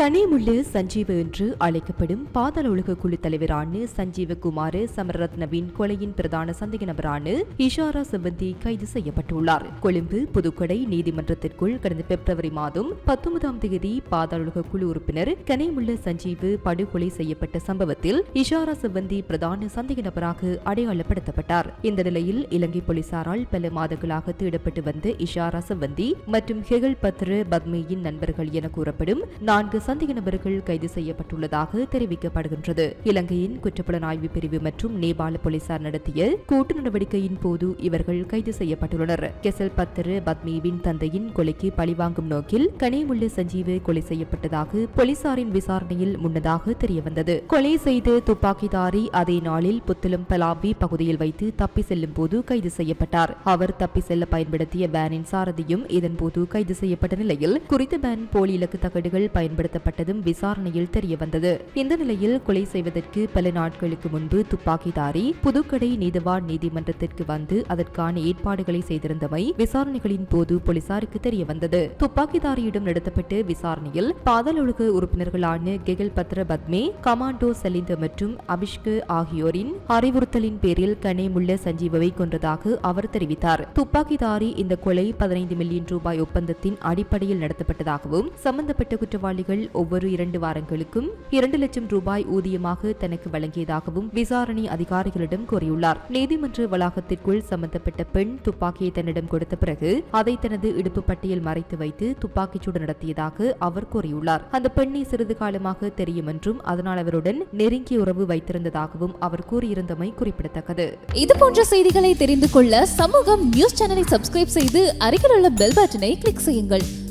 கனிமுள்ளு சஞ்சீவ என்று அழைக்கப்படும் பாதாள உலக குழு தலைவரான சஞ்சீவகுமார சமரத்னவின் கொலையின் பிரதான சந்தேக நபரான இஷாரா செவ்வந்தி கைது செய்யப்பட்டுள்ளார். கொழும்பு புதுக்கடை நீதிமன்றத்திற்குள் கடந்த பிப்ரவரி மாதம் பத்தொன்பதாம் தேதி பாதாள உலக குழு உறுப்பினர் கனிமுள்ள சஞ்சீவு படுகொலை செய்யப்பட்ட சம்பவத்தில் இஷாரா செவ்வந்தி பிரதான சந்தேக நபராக அடையாளப்படுத்தப்பட்டார். இந்த நிலையில் இலங்கை போலீசாரால் பல மாதங்களாக தேடப்பட்டு வந்த இஷாரா செவ்வந்தி மற்றும் ஹெகல் பத்ர பத்மியின் நண்பர்கள் என கூறப்படும் நான்கு சந்தேக நபர்கள் கைது செய்யப்பட்டுள்ளதாக தெரிவிக்கப்படுகின்றது. இலங்கையின் குற்றப்புலனாய்வு பிரிவு மற்றும் நேபாள போலீசார் நடத்திய கூட்டு நடவடிக்கையின் போது இவர்கள் கைது செய்யப்பட்டுள்ளனர். கெசல் பத்தர் பத்மீவின் தந்தையின் கொலைக்கு பழிவாங்கும் நோக்கில் கனிமுள்ள சஞ்சீவு கொலை செய்யப்பட்டதாக போலீசாரின் விசாரணையில் முன்னதாக தெரியவந்தது. கொலை செய்த துப்பாக்கிதாரி அதே நாளில் புத்தளம் பலாபி பகுதியில் வைத்து தப்பி செல்லும் போது கைது செய்யப்பட்டார். அவர் தப்பி செல்ல பயன்படுத்திய வேனின் சாரதியும் இதன்போது கைது செய்யப்பட்ட நிலையில் குறித்த வேன் போலி இலக்கு தகடுகள் பயன்படுத்த பயன்படுத்தப்பட்டதும் விசாரணையில் தெரியவந்தது இந்த நிலையில் கொலை செய்வதற்கு பல நாட்களுக்கு முன்பு துப்பாக்கிதாரி புதுக்கடை நீதிவான் நீதிமன்றத்திற்கு வந்து அதற்கான ஏற்பாடுகளை செய்திருந்தமை விசாரணைகளின் போது போலீசாருக்கு தெரியவந்தது துப்பாக்கிதாரியிடம் நடத்தப்பட்ட விசாரணையில் பாதலொழுக உறுப்பினர்களான கெகல் பத்ர பத்மே கமாண்டோ சலிந்த மற்றும் அபிஷ்கு ஆகியோரின் அறிவுறுத்தலின் பேரில் கனேமுள்ள சஞ்சீவவை கொன்றதாக அவர் தெரிவித்தார். துப்பாக்கிதாரி இந்த கொலை பதினைந்து மில்லியன் ரூபாய் ஒப்பந்தத்தின் அடிப்படையில் நடத்தப்பட்டதாகவும் சம்பந்தப்பட்ட குற்றவாளிகள் ஒவ்வொரு இரண்டு வாரங்களுக்கும் இரண்டு லட்சம் ரூபாய் ஊதியமாக தனக்கு வழங்கியதாகவும் விசாரணை அதிகாரிகளிடம் கூறியுள்ளார். நீதிமன்ற வளாகத்திற்குள் சம்பந்தப்பட்ட பெண் துப்பாக்கியை தன்னிடம் கொடுத்த பிறகு அதை தனது இடுப்பு பட்டியல் மறைத்து வைத்து துப்பாக்கிச்சூடு நடத்தியதாக அவர் கூறியுள்ளார். அந்த பெண்ணை சிறிது காலமாக தெரியும் என்றும் அதனால் அவருடன் நெருங்கிய உறவு வைத்திருந்ததாகவும் அவர் கூறியிருந்தமை குறிப்பிடத்தக்கது. இது போன்ற செய்திகளை தெரிந்து கொள்ள சமூகம் நியூஸ் சேனலை சப்ஸ்கிரைப் செய்து அருகில் உள்ள பெல் பட்டனை கிளிக் செய்யுங்கள்.